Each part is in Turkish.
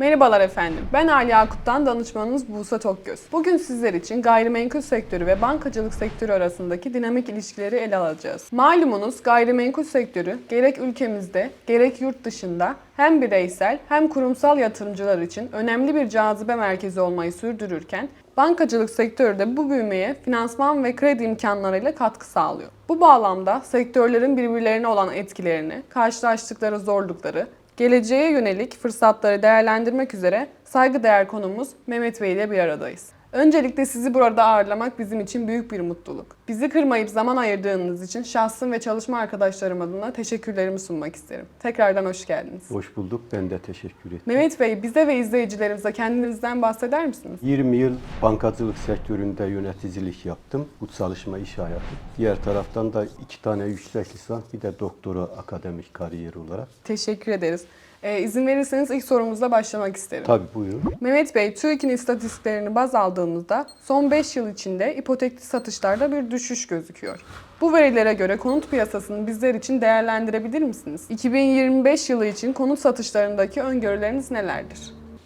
Merhabalar efendim. Ben Ali Yakut'tan danışmanınız Buse Tokgöz. Bugün sizler için gayrimenkul sektörü ve bankacılık sektörü arasındaki dinamik ilişkileri ele alacağız. Malumunuz gayrimenkul sektörü gerek ülkemizde gerek yurt dışında hem bireysel hem kurumsal yatırımcılar için önemli bir cazibe merkezi olmayı sürdürürken Bankacılık sektörü de bu büyümeye finansman ve kredi imkanlarıyla katkı sağlıyor. Bu bağlamda sektörlerin birbirlerine olan etkilerini, karşılaştıkları zorlukları, geleceğe yönelik fırsatları değerlendirmek üzere saygıdeğer konumuz Mehmet Bey ile bir aradayız. Öncelikle sizi burada ağırlamak bizim için büyük bir mutluluk. Bizi kırmayıp zaman ayırdığınız için şahsım ve çalışma arkadaşlarım adına teşekkürlerimi sunmak isterim. Tekrardan hoş geldiniz. Hoş bulduk. Ben de teşekkür ederim. Mehmet Bey, bize ve izleyicilerimize kendinizden bahseder misiniz? 20 yıl bankacılık sektöründe yöneticilik yaptım. Bu çalışma iş hayatı. Diğer taraftan da iki tane yüksek lisans bir de doktora akademik kariyer olarak. Teşekkür ederiz. Ee, izin verirseniz ilk sorumuzla başlamak isterim. Tabii buyurun. Mehmet Bey, TÜİK'in istatistiklerini baz aldığımızda son 5 yıl içinde ipotekli satışlarda bir düşüş gözüküyor. Bu verilere göre konut piyasasını bizler için değerlendirebilir misiniz? 2025 yılı için konut satışlarındaki öngörüleriniz nelerdir?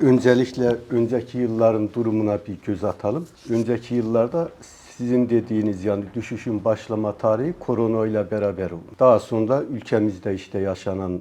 Öncelikle önceki yılların durumuna bir göz atalım. Önceki yıllarda sizin dediğiniz yani düşüşün başlama tarihi korona ile beraber oldu. Daha sonra ülkemizde işte yaşanan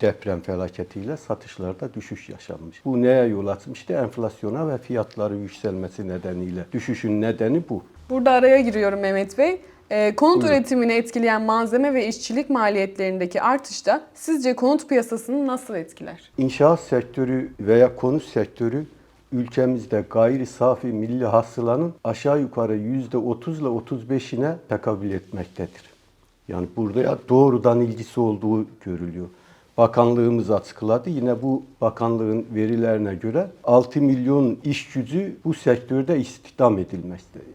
deprem felaketiyle satışlarda düşüş yaşanmış. Bu neye yol açmıştı? Enflasyona ve fiyatların yükselmesi nedeniyle. Düşüşün nedeni bu. Burada araya giriyorum Mehmet Bey. Ee, konut Buyurun. üretimini etkileyen malzeme ve işçilik maliyetlerindeki artış da sizce konut piyasasını nasıl etkiler? İnşaat sektörü veya konut sektörü ülkemizde gayri safi milli hasılanın aşağı yukarı yüzde 30 ile 35'ine tekabül etmektedir. Yani burada ya doğrudan ilgisi olduğu görülüyor. Bakanlığımız açıkladı. Yine bu bakanlığın verilerine göre 6 milyon iş gücü bu sektörde istihdam edilmektedir.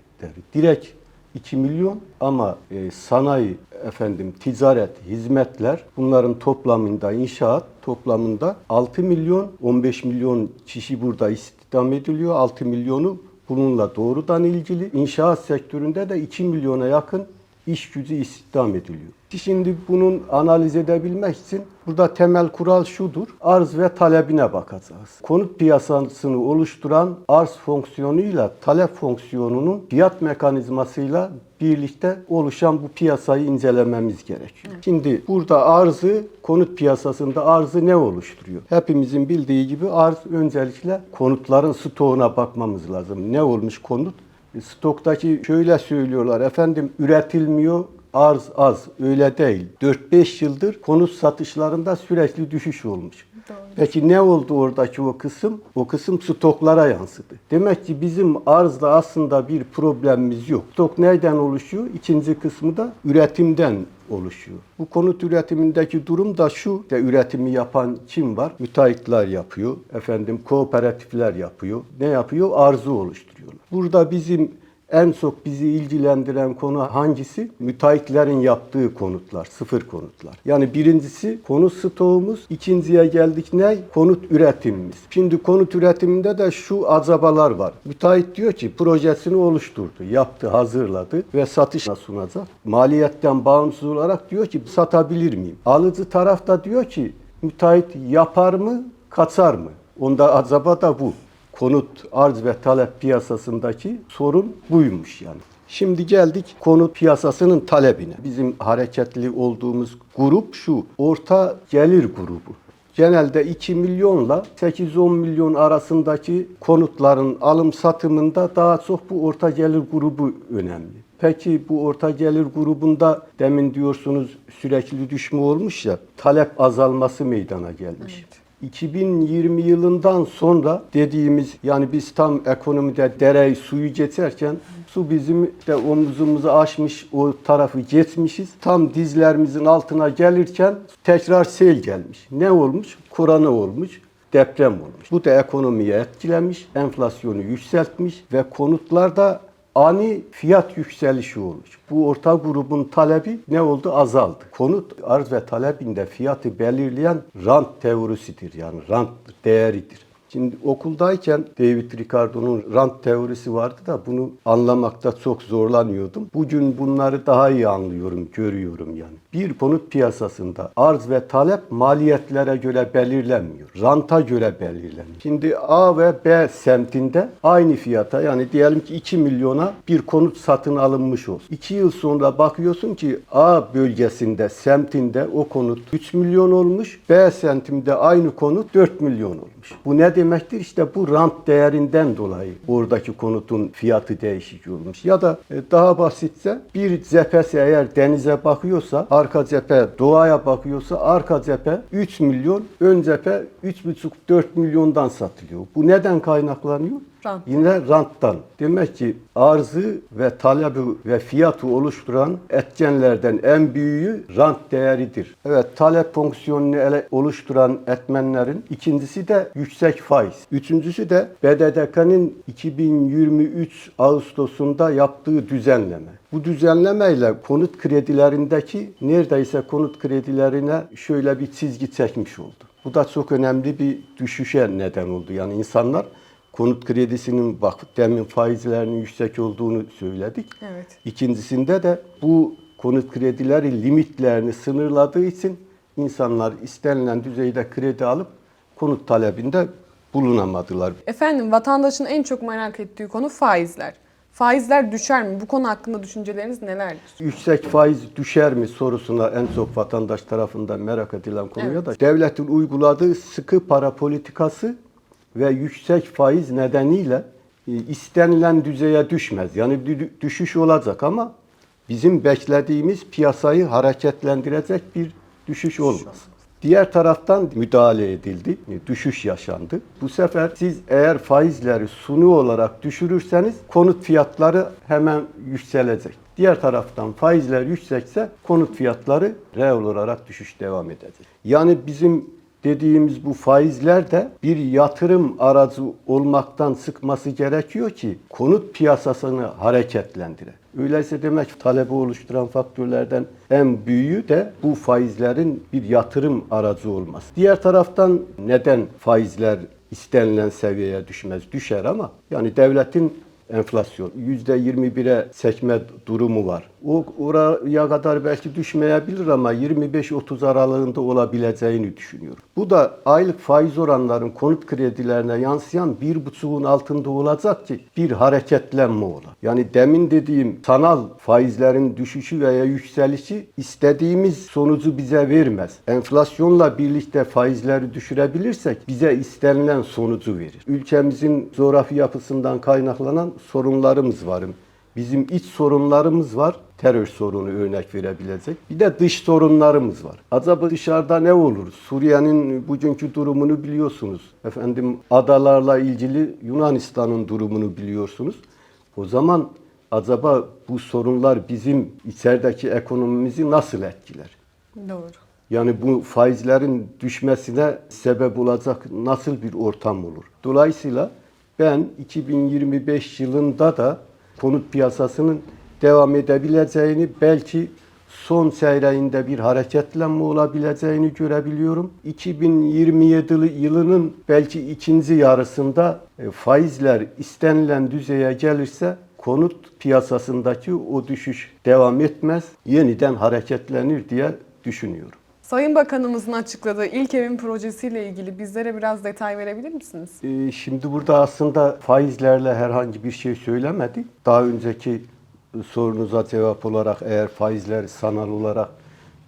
Direkt 2 milyon ama e, sanayi, efendim ticaret, hizmetler bunların toplamında inşaat toplamında 6 milyon 15 milyon kişi burada istihdam ediliyor. 6 milyonu bununla doğrudan ilgili. İnşaat sektöründe de 2 milyona yakın iş gücü istihdam ediliyor. Şimdi bunun analiz edebilmek için burada temel kural şudur. Arz ve talebine bakacağız. Konut piyasasını oluşturan arz fonksiyonuyla talep fonksiyonunun fiyat mekanizmasıyla birlikte oluşan bu piyasayı incelememiz gerekiyor. Şimdi burada arzı, konut piyasasında arzı ne oluşturuyor? Hepimizin bildiği gibi arz öncelikle konutların stoğuna bakmamız lazım. Ne olmuş konut? Stoktaki şöyle söylüyorlar efendim üretilmiyor arz az öyle değil. 4-5 yıldır konut satışlarında sürekli düşüş olmuş. Peki ne oldu oradaki o kısım? O kısım stoklara yansıdı. Demek ki bizim arzda aslında bir problemimiz yok. Stok nereden oluşuyor? İkinci kısmı da üretimden oluşuyor. Bu konut üretimindeki durum da şu. De üretimi yapan kim var? Müteahhitler yapıyor. Efendim kooperatifler yapıyor. Ne yapıyor? Arzu oluşturuyorlar. Burada bizim en çok bizi ilgilendiren konu hangisi? Müteahhitlerin yaptığı konutlar, sıfır konutlar. Yani birincisi konut stoğumuz, ikinciye geldik ne? Konut üretimimiz. Şimdi konut üretiminde de şu azabalar var. Müteahhit diyor ki projesini oluşturdu, yaptı, hazırladı ve satışa sunacak. Maliyetten bağımsız olarak diyor ki satabilir miyim? Alıcı tarafta diyor ki müteahhit yapar mı, kaçar mı? Onda azaba da bu konut arz ve talep piyasasındaki sorun buymuş yani. Şimdi geldik konut piyasasının talebine. Bizim hareketli olduğumuz grup şu, orta gelir grubu. Genelde 2 milyonla 8-10 milyon arasındaki konutların alım satımında daha çok bu orta gelir grubu önemli. Peki bu orta gelir grubunda demin diyorsunuz sürekli düşme olmuş ya talep azalması meydana gelmiş. 2020 yılından sonra dediğimiz yani biz tam ekonomide dereyi suyu geçerken su bizim de omuzumuzu aşmış o tarafı geçmişiz. Tam dizlerimizin altına gelirken tekrar sel gelmiş. Ne olmuş? Korona olmuş deprem olmuş. Bu da ekonomiyi etkilemiş, enflasyonu yükseltmiş ve konutlarda ani fiyat yükselişi olmuş. Bu orta grubun talebi ne oldu? Azaldı. Konut arz ve talebinde fiyatı belirleyen rant teorisidir yani rant değeridir. Şimdi okuldayken David Ricardo'nun rant teorisi vardı da bunu anlamakta çok zorlanıyordum. Bugün bunları daha iyi anlıyorum, görüyorum yani. Bir konut piyasasında arz ve talep maliyetlere göre belirlenmiyor. Ranta göre belirleniyor. Şimdi A ve B semtinde aynı fiyata yani diyelim ki 2 milyona bir konut satın alınmış olsun. 2 yıl sonra bakıyorsun ki A bölgesinde, semtinde o konut 3 milyon olmuş. B semtinde aynı konut 4 milyon olmuş. Bu ne demektir? İşte bu rant değerinden dolayı oradaki konutun fiyatı değişik olmuş. Ya da e, daha basitse bir cephesi eğer denize bakıyorsa, arka cephe doğaya bakıyorsa arka cephe 3 milyon, ön cephe 3,5-4 milyondan satılıyor. Bu neden kaynaklanıyor? Rant. Yine ranttan. Demek ki arzı ve talebi ve fiyatı oluşturan etkenlerden en büyüğü rant değeridir. Evet talep fonksiyonunu ele oluşturan etmenlerin ikincisi de yüksek faiz. Üçüncüsü de BDDK'nın 2023 Ağustos'unda yaptığı düzenleme. Bu düzenlemeyle konut kredilerindeki neredeyse konut kredilerine şöyle bir çizgi çekmiş oldu. Bu da çok önemli bir düşüşe neden oldu. Yani insanlar konut kredisinin bak demin faizlerinin yüksek olduğunu söyledik. Evet. İkincisinde de bu konut kredileri limitlerini sınırladığı için insanlar istenilen düzeyde kredi alıp konut talebinde bulunamadılar. Efendim vatandaşın en çok merak ettiği konu faizler. Faizler düşer mi? Bu konu hakkında düşünceleriniz nelerdir? Yüksek faiz düşer mi sorusuna en çok vatandaş tarafından merak edilen konuya da devletin uyguladığı sıkı para politikası ve yüksek faiz nedeniyle e, istenilen düzeye düşmez. Yani dü- düşüş olacak ama bizim beklediğimiz piyasayı hareketlendirecek bir düşüş olmaz. Diğer taraftan müdahale edildi, e, düşüş yaşandı. Bu sefer siz eğer faizleri sunu olarak düşürürseniz konut fiyatları hemen yükselecek. Diğer taraftan faizler yüksekse konut fiyatları reel olarak düşüş devam edecek. Yani bizim dediğimiz bu faizler de bir yatırım aracı olmaktan sıkması gerekiyor ki konut piyasasını hareketlendire. Öyleyse demek talebi oluşturan faktörlerden en büyüğü de bu faizlerin bir yatırım aracı olması. Diğer taraftan neden faizler istenilen seviyeye düşmez? Düşer ama yani devletin enflasyon %21'e sekme durumu var. O oraya kadar belki düşmeyebilir ama 25-30 aralığında olabileceğini düşünüyorum. Bu da aylık faiz oranların konut kredilerine yansıyan bir buçuğun altında olacak ki bir hareketlenme ola. Yani demin dediğim sanal faizlerin düşüşü veya yükselişi istediğimiz sonucu bize vermez. Enflasyonla birlikte faizleri düşürebilirsek bize istenilen sonucu verir. Ülkemizin coğrafi yapısından kaynaklanan sorunlarımız var. Bizim iç sorunlarımız var. Terör sorunu örnek verebilecek. Bir de dış sorunlarımız var. Acaba dışarıda ne olur? Suriye'nin bugünkü durumunu biliyorsunuz. Efendim adalarla ilgili Yunanistan'ın durumunu biliyorsunuz. O zaman acaba bu sorunlar bizim içerideki ekonomimizi nasıl etkiler? Doğru. Yani bu faizlerin düşmesine sebep olacak nasıl bir ortam olur? Dolayısıyla ben 2025 yılında da konut piyasasının devam edebileceğini belki son çeyreğinde bir hareketlenme olabileceğini görebiliyorum. 2027 yılının belki ikinci yarısında e, faizler istenilen düzeye gelirse konut piyasasındaki o düşüş devam etmez, yeniden hareketlenir diye düşünüyorum. Sayın Bakanımızın açıkladığı ilk evin projesiyle ilgili bizlere biraz detay verebilir misiniz? Ee, Şimdi burada aslında faizlerle herhangi bir şey söylemedi. Daha önceki sorunuza cevap olarak eğer faizler sanal olarak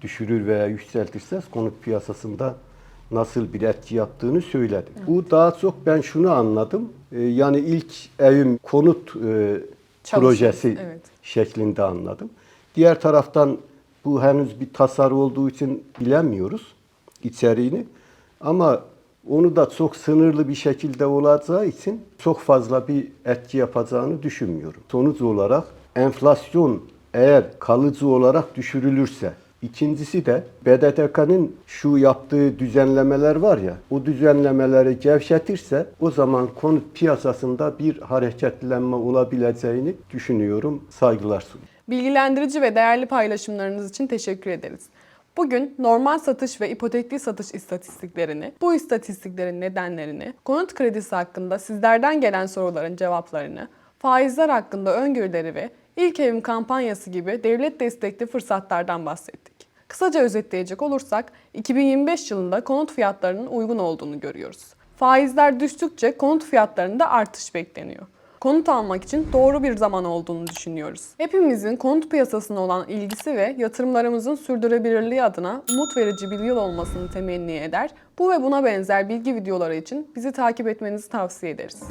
düşürür veya yükseltirse konut piyasasında nasıl bir etki yaptığını söyledi. Bu daha çok ben şunu anladım. Ee, Yani ilk evim konut e, projesi evet. şeklinde anladım. Diğer taraftan bu henüz bir tasarı olduğu için bilemiyoruz içeriğini. Ama onu da çok sınırlı bir şekilde olacağı için çok fazla bir etki yapacağını düşünmüyorum. Sonuç olarak enflasyon eğer kalıcı olarak düşürülürse İkincisi de BDDK'nın şu yaptığı düzenlemeler var ya, o düzenlemeleri gevşetirse o zaman konut piyasasında bir hareketlenme olabileceğini düşünüyorum. Saygılar sunuyorum. Bilgilendirici ve değerli paylaşımlarınız için teşekkür ederiz. Bugün normal satış ve ipotekli satış istatistiklerini, bu istatistiklerin nedenlerini, konut kredisi hakkında sizlerden gelen soruların cevaplarını, faizler hakkında öngörüleri ve ilk evim kampanyası gibi devlet destekli fırsatlardan bahsettik. Kısaca özetleyecek olursak 2025 yılında konut fiyatlarının uygun olduğunu görüyoruz. Faizler düştükçe konut fiyatlarında artış bekleniyor. Konut almak için doğru bir zaman olduğunu düşünüyoruz. Hepimizin konut piyasasına olan ilgisi ve yatırımlarımızın sürdürülebilirliği adına umut verici bir yıl olmasını temenni eder. Bu ve buna benzer bilgi videoları için bizi takip etmenizi tavsiye ederiz.